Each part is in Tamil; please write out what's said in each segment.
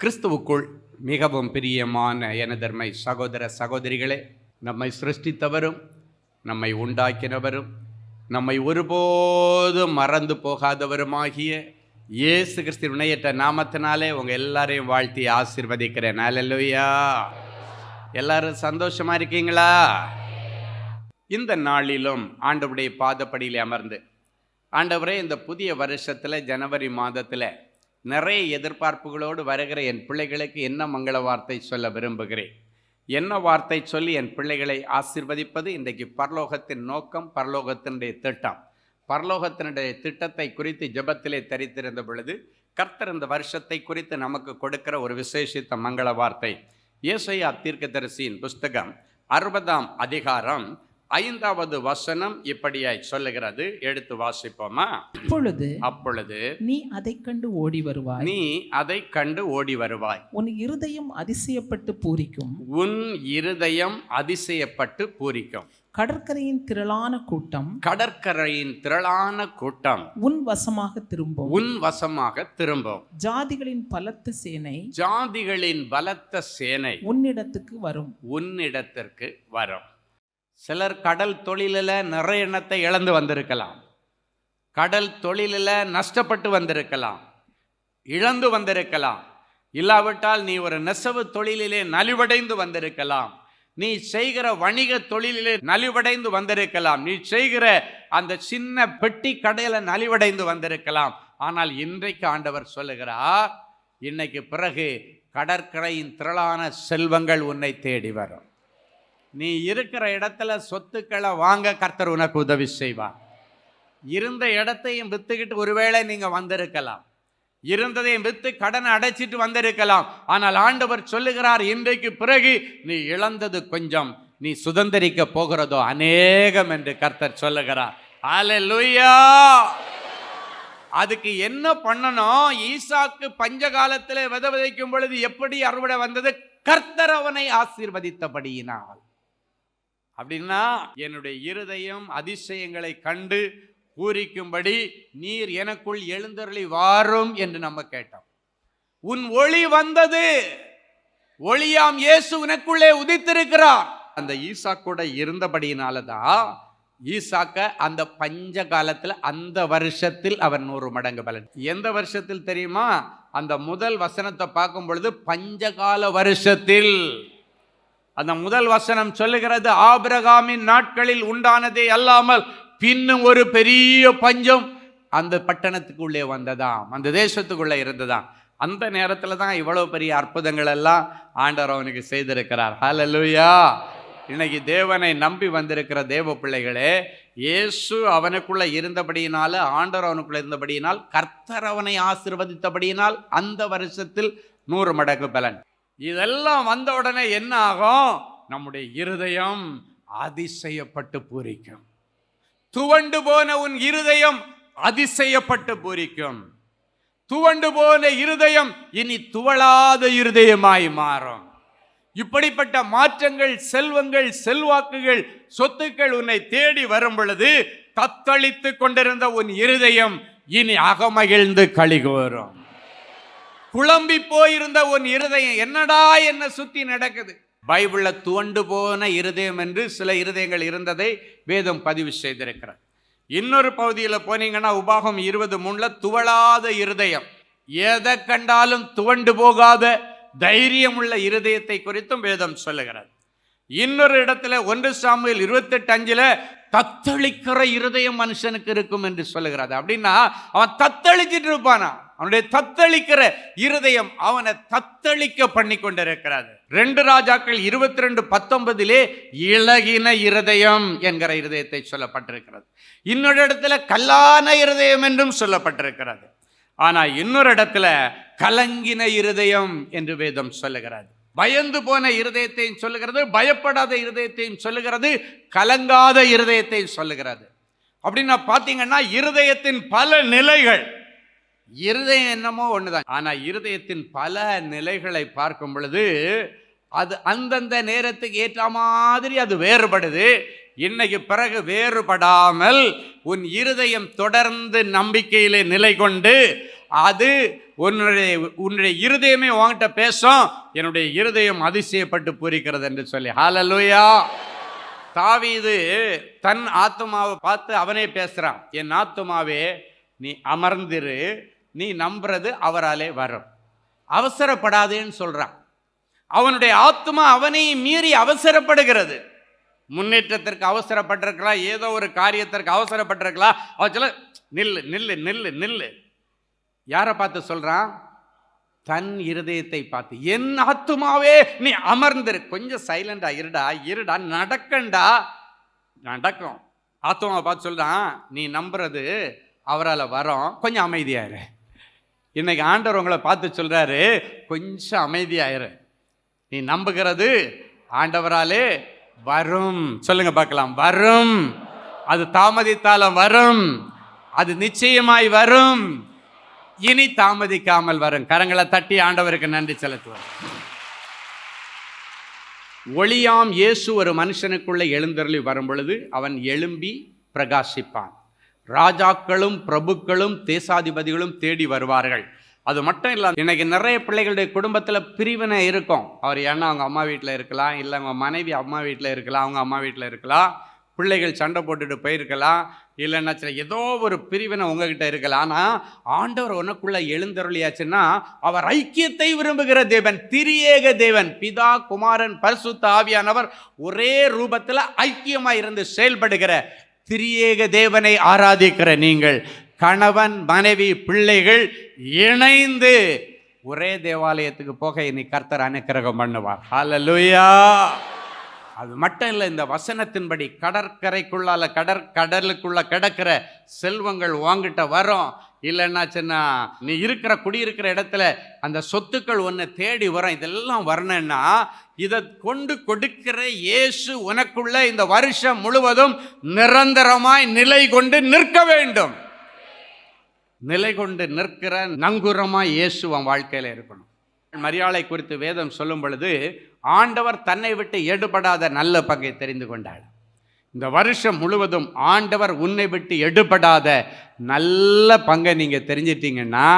கிறிஸ்துவுக்குள் மிகவும் பிரியமான எனதர்மை சகோதர சகோதரிகளே நம்மை சிருஷ்டித்தவரும் நம்மை உண்டாக்கினவரும் நம்மை ஒருபோதும் மறந்து போகாதவருமாகிய இயேசு கிறிஸ்து இணையற்ற நாமத்தினாலே உங்கள் எல்லாரையும் வாழ்த்தி ஆசீர்வதிக்கிறேன். அல்லேலூயா எல்லாரும் சந்தோஷமாக இருக்கீங்களா? இந்த நாளிலும் ஆண்டவருடைய பாதப்படியில் அமர்ந்து ஆண்டவரே இந்த புதிய வருஷத்தில் ஜனவரி மாதத்தில் நிறைய எதிர்பார்ப்புகளோடு வருகிற என் பிள்ளைகளுக்கு என்ன மங்கள வார்த்தை சொல்ல விரும்புகிறேன்? என்ன வார்த்தை சொல்லி என் பிள்ளைகளை ஆசிர்வதிப்பது? இன்றைக்கு பரலோகத்தின் நோக்கம் பரலோகத்தினுடைய திட்டம். பரலோகத்தினுடைய திட்டத்தை குறித்து ஜெபத்திலே தரித்திருந்த பொழுது கர்த்தர் இந்த வருஷத்தை குறித்து நமக்கு கொடுக்கிற ஒரு விசேஷித்த மங்கள வார்த்தை. ஏசையா தீர்க்கதரிசியின் புஸ்தகம் அறுபதாம் அதிகாரம் ஐந்தாவது வசனம் இப்படியாய் சொல்லுகிறது. எடுத்து வாசிப்போமா? அப்பொழுது அப்பொழுது நீ அதைக் கண்டு ஓடி வருவாய். நீ அதை கண்டு ஓடி வருவாய். உன் இருதயம் அதிசயப்பட்டு பூரிக்கும். உன் இருதயம் அதிசயப்பட்டு பூரிக்கும். கடற்கரையின் திரளான கூட்டம். கடற்கரையின் திரளான கூட்டம். உன் வசமாக திரும்பும். உன் வசமாக திரும்பும். ஜாதிகளின் பலத்த சேனை. ஜாதிகளின் பலத்த சேனை. உன்னிடத்துக்கு வரும். உன்னிடத்திற்கு வரும். சிலர் கடல் தொழிலில் நிறைய எண்ணத்தை இழந்து வந்திருக்கலாம். கடல் தொழிலில் நஷ்டப்பட்டு வந்திருக்கலாம். இழந்து வந்திருக்கலாம். இல்லாவிட்டால் நீ ஒரு நெசவு தொழிலிலே நலிவடைந்து வந்திருக்கலாம். நீ செய்கிற வணிக தொழிலிலே நலிவடைந்து வந்திருக்கலாம். நீ செய்கிற அந்த சின்ன பெட்டி கடையில் நலிவடைந்து வந்திருக்கலாம். ஆனால் இன்றைக்கு ஆண்டவர் சொல்லுகிறார் இன்னைக்கு பிறகு கடற்கரையின் திரளான செல்வங்கள் உன்னை தேடி வரும். நீ இருக்கிற இடத்துல சொத்துக்களை வாங்க கர்த்தர் உனக்கு உதவி செய்வார். இருந்த இடத்தையும் வித்துக்கிட்டு ஒருவேளை நீங்கள் வந்திருக்கலாம். இருந்ததையும் வித்து கடனை அடைச்சிட்டு வந்திருக்கலாம். ஆனால் ஆண்டவர் சொல்லுகிறார் இன்றைக்கு பிறகு நீ இழந்தது கொஞ்சம் நீ சுதந்திரிக்க போகிறதோ அநேகம் என்று கர்த்தர் சொல்லுகிறார். லுய்யா அதுக்கு என்ன பண்ணணும்? ஈசாக்கு பஞ்ச காலத்தில் வித விதைக்கும் பொழுது எப்படி அறுவடை வந்தது? கர்த்தர் அவனை ஆசீர்வதித்தபடியினால். அப்படின்னா என்னுடைய இருதயம் அதிசயங்களை கண்டு பூரிக்கும்படி நீர் எனக்குள் எழுந்தருளி வாரும் என்று நம்ம கேட்டோம். உன் ஒளி வந்தது. ஒளியாம் இயேசு உனக்குள்ளே உதித்திருக்கிறார். அந்த ஈசா கூட இருந்தபடியினால தான் ஈசாக்க அந்த பஞ்ச காலத்தில் அந்த வருஷத்தில் அவர் நூறு மடங்கு பலன். எந்த வருஷத்தில் தெரியுமா? அந்த முதல் வசனத்தை பார்க்கும் பொழுது பஞ்சகால வருஷத்தில். அந்த முதல் வசனம் சொல்லுகிறது ஆபிரகாமின் நாட்களில் உண்டானதே அல்லாமல் பின்னும் ஒரு பெரிய பஞ்சம் அந்த பட்டணத்துக்குள்ளே வந்ததாம் அந்த தேசத்துக்குள்ளே இருந்ததாம். அந்த நேரத்தில் தான் இவ்வளோ பெரிய அற்புதங்கள் எல்லாம் ஆண்டவர் அவனுக்கு செய்திருக்கிறார். ஹalleluya. இன்னைக்கு தேவனை நம்பி வந்திருக்கிற தேவ பிள்ளைகளே இயேசு அவனுக்குள்ளே இருந்தபடியினால் ஆண்டவர் அவனுக்குள்ளே இருந்தபடியினால் கர்த்தர் அவனை ஆசிர்வதித்தபடியினால் அந்த வருஷத்தில் நூறு மடங்கு பலன். இதெல்லாம் வந்த உடனே என்ன ஆகும்? நம்முடைய இருதயம் அதிசயப்பட்டு பூரிக்கும். துவண்டு போன உன் இருதயம் அதிசயப்பட்டு பூரிக்கும். துவண்டு போன இருதயம் இனி துவளாத இருதயமாய் மாறும். இப்படிப்பட்ட மாற்றங்கள் செல்வங்கள் செல்வாக்குகள் சொத்துக்கள் உன்னை தேடி வரும் பொழுது தத்தளித்து கொண்டிருந்த உன் இருதயம் இனி அகமகிழ்ந்து கழிகோரும். குழம்பி போயிருந்த உன் இருதயம் என்னடா என்ன சுத்தி நடக்குது? பைபிளில் துவண்டு போன இருதயம் என்று சில இருதயங்கள் இருந்ததை வேதம் பதிவு செய்திருக்கிறார் இன்னொரு பகுதியில் போனீங்கன்னா உபாகம் இருபது மூணில் துவளாத இருதயம். எதை கண்டாலும் துவண்டு போகாத தைரியம் உள்ள இருதயத்தை குறித்தும் வேதம் சொல்லுகிறது. இன்னொரு இடத்துல ஒன்று சாமியில் இருபத்தெட்டு அஞ்சில் தத்தளிக்கிற இருதயம் மனுஷனுக்கு இருக்கும் என்று சொல்லுகிறது அப்படின்னா அவன் தத்தளிச்சிட்டு இருப்பானா? அவனுடைய தத்தளிக்கிற இருதயம் அவனை தத்தளிக்க பண்ணி கொண்டிருக்கிறது. ரெண்டு ராஜாக்கள் இருபத்தி ரெண்டு பத்தொன்பதிலே இலகின இருதயம் என்கிற இருதயத்தை சொல்லப்பட்டிருக்கிறது. இன்னொரு இடத்துல கல்லான இருதயம் என்றும் சொல்லப்பட்டிருக்கிறது. ஆனால் இன்னொரு இடத்துல கலங்கின இருதயம் என்று வேதம் சொல்லுகிறது. பயந்து போன இருதயத்தையும் சொல்லுகிறது பயப்படாத இருதயத்தையும் சொல்லுகிறது கலங்காத இருதயத்தையும் சொல்லுகிறது. அப்படின்னா பார்த்தீங்கன்னா இருதயத்தின் பல நிலைகள். இருதயம் என்னமோ ஒன்று தான் ஆனால் இருதயத்தின் பல நிலைகளை பார்க்கும் பொழுது அது அந்தந்த நேரத்துக்கு ஏற்ற மாதிரி அது வேறுபடுது. இன்னைக்கு பிறகு வேறுபடாமல் உன் இருதயம் தொடர்ந்து நம்பிக்கையிலே நிலை கொண்டு அது உன்னுடைய உன்னுடைய இருதயமே உன்கிட்ட பேசும். என்னுடைய இருதயம் அதிசயப்பட்டு பூரிக்கிறது என்று சொல்லி. ஹாலலூயா தாவீது தன் ஆத்துமாவை பார்த்து அவனே பேசுகிறான் என் ஆத்துமாவே நீ அமர்ந்திரு. நீ நம்புறது அவராலே வரும். அவசரப்படாதேன்னு சொல்கிறான் அவனுடைய ஆத்துமா அவனை மீறி அவசரப்படுகிறது. முன்னேற்றத்திற்கு அவசரப்பட்டிருக்கலாம். ஏதோ ஒரு காரியத்திற்கு அவசரப்பட்டிருக்கலாம். அவச்சல சொல்ல நில்லு நில்லு நில்லு நில்லு. யாரை பார்த்து சொல்கிறான் தன் இருதயத்தை பார்த்து. என் ஆத்துமாவே நீ அமர்ந்திரு. கொஞ்சம் சைலண்டா இருடா இருடா நடக்கண்டா. நடக்கும். ஆத்துமாவை பார்த்து சொல்கிறான் நீ நம்புறது அவரால் வரோம். கொஞ்சம் அமைதியாயிரு இன்னைக்கு ஆண்டவர் உங்களை பார்த்து சொல்கிறாரு கொஞ்சம் அமைதியாயிரு நீ நம்புகிறது ஆண்டவராலே வரும். சொல்லுங்க பார்க்கலாம். வரும். அது தாமதித்தாலும் வரும். அது நிச்சயமாய் வரும். இனி தாமதிக்காமல் வரும். கரங்களை தட்டி ஆண்டவருக்கு நன்றி செலுத்துவார் ஒளியாம் இயேசு ஒரு மனுஷனுக்குள்ளே எழுந்தருளி வரும் பொழுது அவன் எழும்பி பிரகாசிப்பான். ராஜாக்களும் பிரபுக்களும் தேசாதிபதிகளும் தேடி வருவார்கள். அது மட்டும் இல்லை இன்னைக்கு நிறைய பிள்ளைகளுடைய குடும்பத்தில் பிரிவினை இருக்கும். அவர் ஏன்னா அவங்க அம்மா வீட்டில் இருக்கலாம் இல்லை அவங்க மனைவி அம்மா வீட்டில் இருக்கலாம் அவங்க அம்மா வீட்டில் இருக்கலாம். பிள்ளைகள் சண்டை போட்டுட்டு போயிருக்கலாம் இல்லைன்னா சில ஏதோ ஒரு பிரிவினை உங்ககிட்ட இருக்கலாம். ஆனால் ஆண்டவர் உனக்குள்ளே எழுந்தருளியாச்சுன்னா அவர் ஐக்கியத்தை விரும்புகிற தேவன் திரியேக தேவன். பிதா குமாரன் பரிசுத்த ஆவியானவர் ஒரே ரூபத்தில் ஐக்கியமாக இருந்து செயல்படுகிற திரியேக தேவனை ஆராதிக்கிற நீங்கள் கணவன் மனைவி பிள்ளைகள் இணைந்து ஒரே தேவாலயத்துக்கு போக இனி கர்த்தர் அனுக்கிரகம் பண்ணுவார். ஹலலுயா அது மட்டும் இல்லை இந்த வசனத்தின்படி கடற்கரைக்குள்ளால் கடற் கடலுக்குள்ளே கிடக்கிற செல்வங்கள் வாங்கிட்ட வரும். இல்லைன்னாச்சுன்னா நீ இருக்கிற குடியிருக்கிற இடத்துல அந்த சொத்துக்கள் ஒன்று தேடி வரும். இதெல்லாம் வரணும்னா இதை கொண்டு கொடுக்கிற இயேசு உனக்குள்ள இந்த வருஷம் முழுவதும் நிரந்தரமாய் நிலை கொண்டு நிற்க வேண்டும். நிலை கொண்டு நிற்கிற நங்குரமாக இயேசு உன் வாழ்க்கையில் இருக்கணும். மரியாதை குறித்து வேதம் சொல்லும் பொழுது ஆண்டவர் தன்னை விட்டு எடுபடாத நல்ல பங்கை தெரிந்து கொண்டாள் இந்த வருஷம் முழுவதும் ஆண்டவர் உன்னை விட்டு எடுபடாத நல்ல பங்கை நீங்கள் தெரிஞ்சிட்டிங்கன்னா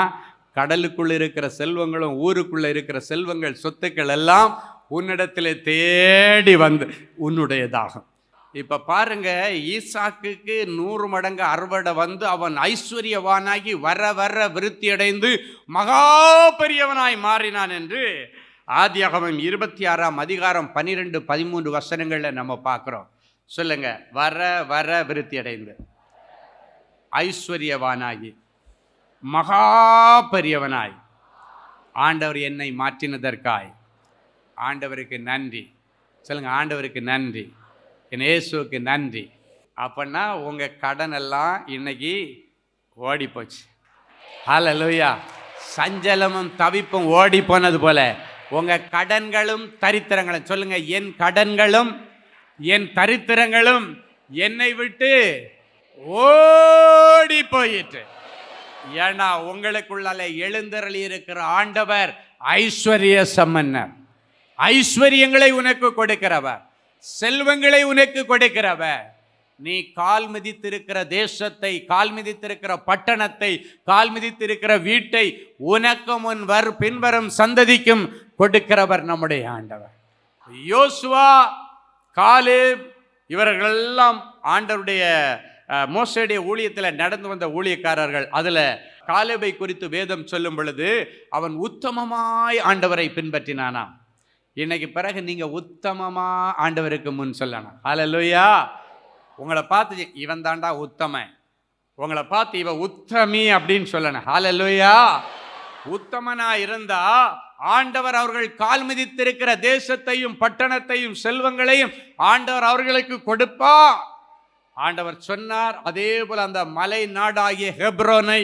கடலுக்குள்ள இருக்கிற செல்வங்களும் ஊருக்குள்ளே இருக்கிற செல்வங்கள் சொத்துக்கள் எல்லாம் உன்னிடத்தில் தேடி வந்து உன்னுடையதாகும். இப்போ பாருங்க ஈசாக்குக்கு நூறு மடங்கு அறுவடை வந்து அவன் ஐஸ்வர்யவானாகி வர வர விருத்தி அடைந்து மகா பெரியவனாய் மாறினான் என்று ஆதியாகமம் இருபத்தி ஆறாம் அதிகாரம் பன்னிரெண்டு பதிமூன்று வசனங்களில் நம்ம பார்க்குறோம். சொல்லுங்க வர வர விருத்தி அடைந்து ஐஸ்வர்யவானாகி மகா பெரியவனாய். ஆண்டவர் என்னை மாற்றினதற்காய். ஆண்டவருக்கு நன்றி. சொல்லுங்கள் ஆண்டவருக்கு நன்றி. என் நன்றி. அப்படின்னா உங்கள் கடன் எல்லாம் இன்னைக்கு ஓடி போச்சு ஹalleluya சஞ்சலமும் தவிப்பும் ஓடி போனது போல. உங்கள் கடன்களும் தரித்திரங்களும் சொல்லுங்கள் என் கடன்களும் என் தரித்திரங்களும் என்னை விட்டு ஓடி போயிட்டு ஏன்னா உங்களுக்குள்ளால எழுந்தருளி இருக்கிற ஆண்டவர் ஐஸ்வர்ய சம்மன்னர் ஐஸ்வர்யங்களை உனக்கு கொடுக்கிறவர். செல்வங்களை உனக்கு கொடுக்கிறவர். நீ கால் மிதித்திருக்கிற தேசத்தை கால் மிதித்திருக்கிற பட்டணத்தை கால் மிதித்திருக்கிற வீட்டை உனக்கும் முன் வர் பின்வரும் சந்ததிக்கும் கொடுக்கிறவர் நம்முடைய ஆண்டவர். யோசுவா காலேப் இவர்களெல்லாம் ஆண்டவருடைய அஹ், ஊழியத்தில் நடந்து வந்த ஊழியக்காரர்கள். அதில் காலேபை குறித்து வேதம் சொல்லும் பொழுது அவன் உத்தமமாய் ஆண்டவரை பின்பற்றினானாம். இன்னைக்கு பிறகு நீங்கள் உத்தமமாக ஆண்டவருக்கு முன் சொல்லணும். லூயா உங்களை பார்த்து இவன் தாண்டா உத்தமன். உங்களை பார்த்து இவ உத்தமி அப்படின்னு சொல்லணும். லூயா உத்தமனா இருந்தா ஆண்டவர் அவர்கள் கால் மிதித்திருக்கிற தேசத்தையும் பட்டணத்தையும் செல்வங்களையும் ஆண்டவர் அவர்களுக்கு கொடுப்பா. ஆண்டவர் சொன்னார் அதே போல அந்த மலை நாடாகிய ஹெப்ரோனை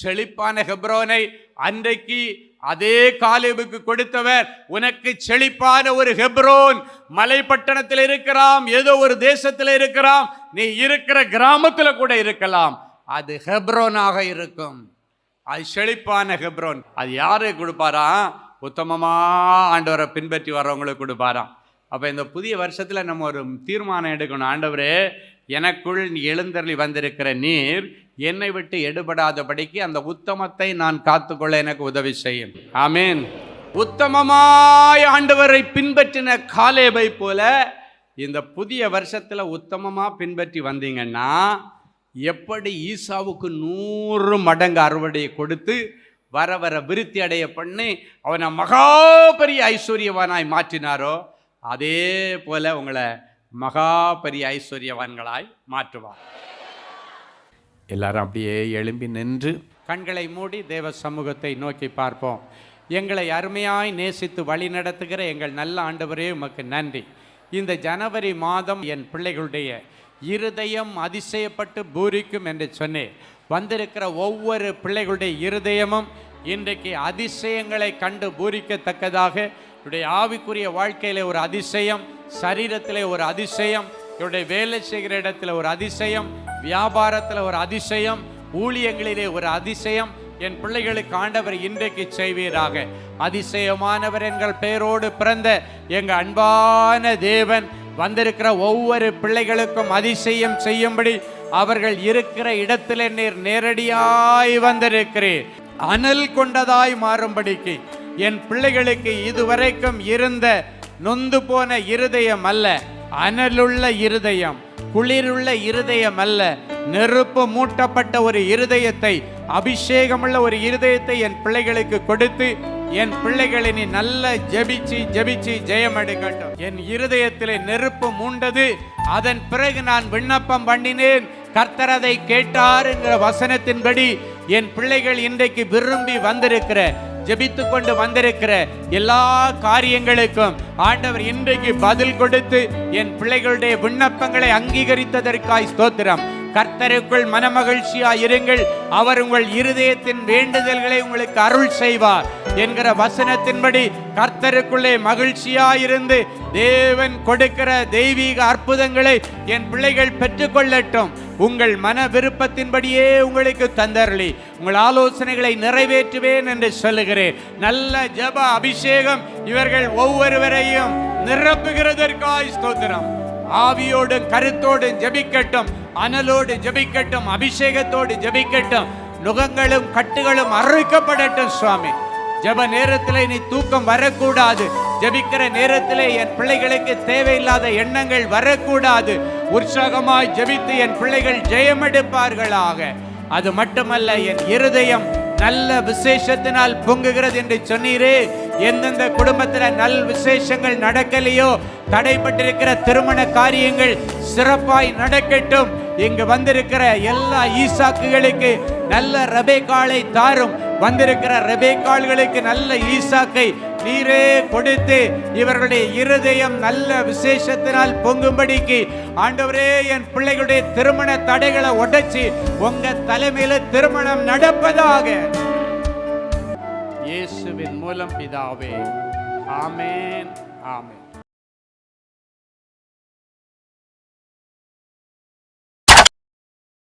செழிப்பான ஹெப்ரோனை அன்றைக்கு அதே காலேபுக்கு கொடுத்தவர் உனக்கு செழிப்பான ஒரு ஹெப்ரோன். மலைப்பட்டணத்தில் இருக்கிறாம் ஏதோ ஒரு தேசத்தில் இருக்கிறாம் நீ இருக்கிற கிராமத்தில் கூட இருக்கலாம். அது ஹெப்ரோனாக இருக்கும். அது செழிப்பான ஹெப்ரோன். அது யாரு கொடுப்பாராம் உத்தமமாக ஆண்டவரை பின்பற்றி வர்றவங்களுக்கு கொடுப்பாராம். அப்போ இந்த புதிய வருஷத்தில் நம்ம ஒரு தீர்மானம் எடுக்கணும். ஆண்டவரே எனக்குள் நீ எழுந்தருளி வந்திருக்கிற நீர் என்னை விட்டு எடுபடாதபடிக்கு அந்த உத்தமத்தை நான் காத்துக்கொள்ள எனக்கு உதவி செய்யும். ஆமேன். உத்தமமாய் ஆண்டவரை பின்பற்றின காலேபை போல இந்த புதிய வருஷத்தில் உத்தமமாக பின்பற்றி வந்தீங்கன்னா எப்படி ஈசாவுக்கு நூறு மடங்கு அறுவடையை கொடுத்து வர வர விருத்தி அடைய பண்ணி அவனை மகா பெரிய ஐஸ்வர்யவானாய் மாற்றினாரோ அதே போல உங்களை மகா பெரிய ஐஸ்வர்யவான்களாய் மாற்றுவார். எல்லாரும் அப்படியே எழும்பி நின்று கண்களை மூடி தேவ சமூகத்தை நோக்கி பார்ப்போம். எங்களை அருமையாய் நேசித்து வழி நடத்துகிற எங்கள் நல்ல ஆண்டவரே உமக்கு நன்றி. இந்த ஜனவரி மாதம் என் பிள்ளைகளுடைய இருதயம் அதிசயப்பட்டு பூரிக்கும் என்று சொன்னேன். வந்திருக்கிற ஒவ்வொரு பிள்ளைகளுடைய இருதயமும் இன்றைக்கு அதிசயங்களை கண்டு பூரிக்கத்தக்கதாக என்னுடைய ஆவிக்குரிய வாழ்க்கையில் ஒரு அதிசயம் சரீரத்தில் ஒரு அதிசயம் என்னுடைய வேலை செய்கிற இடத்துல ஒரு அதிசயம் வியாபாரத்தில் ஒரு அதிசயம் ஊழியங்களிலே ஒரு அதிசயம். என் பிள்ளைகளுக்கு ஆண்டவர் இன்றைக்கு செய்வீராக. அதிசயமானவர் எங்கள் பெயரோடு பிறந்த எங்கள் அன்பான தேவன் வந்திருக்கிற ஒவ்வொரு பிள்ளைகளுக்கும் அதிசயம் செய்யும்படி அவர்கள் இருக்கிற இடத்துல நீர் நேரடியாய் வந்திருக்கிறீர். அனல் கொண்டதாய் மாறும்படிக்கு என் பிள்ளைகளுக்கு இதுவரைக்கும் இருந்த நொந்து போன இருதயம் அல்ல. அனலுள்ள இருதயம் குளிருள்ள இருதயம் அல்ல நெருப்பு மூட்டப்பட்ட ஒரு இருதயத்தை அபிஷேகமுள்ள ஒரு இருதயத்தை என் பிள்ளைகளுக்கு கொடுத்து என் பிள்ளைகளை நீ நல்ல ஜபிச்சு ஜபிச்சு ஜெயம் எடுக்கட்டும் என் இருதயத்திலே நெருப்பு மூண்டது அதன் பிறகு நான் விண்ணப்பம் பண்ணினேன். கர்த்தர் அதை கேட்டார் என்கிற வசனத்தின்படி என் பிள்ளைகள் இன்றைக்கு விரும்பி வந்திருக்கிற ஜெபித்து கொண்டு வந்திருக்கிற எல்லா காரியங்களுக்கும் ஆண்டவர் இன்றைக்கு பதில் கொடுத்து என் பிள்ளைகளுடைய விண்ணப்பங்களை அங்கீகரித்ததற்காய் ஸ்தோத்திரம். கர்த்தருக்குள் மனமகிழ்ச்சியா இருங்கள். அவர் உங்கள் இருதயத்தின் வேண்டுதல்களை உங்களுக்கு அருள் செய்வார் என்கிற வசனத்தின்படி கர்த்தருக்குள்ளே மகிழ்ச்சியா இருந்து தேவன் கொடுக்கிற தெய்வீக அற்புதங்களை என் பிள்ளைகள் பெற்றுக்கொள்ளட்டும். உங்கள் மன விருப்பத்தின்படியே உங்களுக்கு தந்தரளி. உங்கள் ஆலோசனைகளை நிறைவேற்றுவேன் என்று சொல்லுகிறேன். நல்ல ஜெப அபிஷேகம் இவர்கள் ஒவ்வொருவரையும் நிரப்புகிறதற்காய் ஸ்தோத்திரம். ஆவியோடும் கருத்தோடும் ஜெபிக்கட்டும் அனலோடு ஜெபிக்கட்டும் அபிஷேகத்தோடு ஜெபிக்கட்டும் நுகங்களும் கட்டுகளும் அறுக்கப்படட்டும் சுவாமி. ஜெப நேரத்திலே நீ தூக்கம் வரக்கூடாது. ஜெபிக்கிற நேரத்திலே என் பிள்ளைகளுக்கு தேவையில்லாத எண்ணங்கள் வரக்கூடாது. உற்சாகமாய் ஜெபித்து என் பிள்ளைகள் ஜெயமெடுப்பார்களாக. அது மட்டுமல்ல என் இருதயம் நல்ல விசேஷத்தினால் பொங்குகிறது என்று சொன்னீரே. எந்தெந்த குடும்பத்தில் நல் விசேஷங்கள் நடக்கலையோ தடைப்பட்டிருக்கிற திருமண காரியங்கள் சிறப்பாய் நடக்கட்டும். இங்கு வந்திருக்கிற எல்லா ஈசாக்குகளுக்கு நல்ல ரபேக்காளை தாரும். வந்திருக்கிற ரபேக்காள்களுக்கு நல்ல ஈசாக்கை நீரே கொடுத்து இவர்களுடைய இருதயம் நல்ல விசேஷத்தினால் பொங்கும்படிக்கு ஆண்டவரே என் பிள்ளைகளுடைய திருமண தடைகளை உடைச்சி உங்க தலைமையில திருமணம் நடப்பதாக. இயேசுவின் மூலம் பிதாவே. ஆமேன் ஆமென்.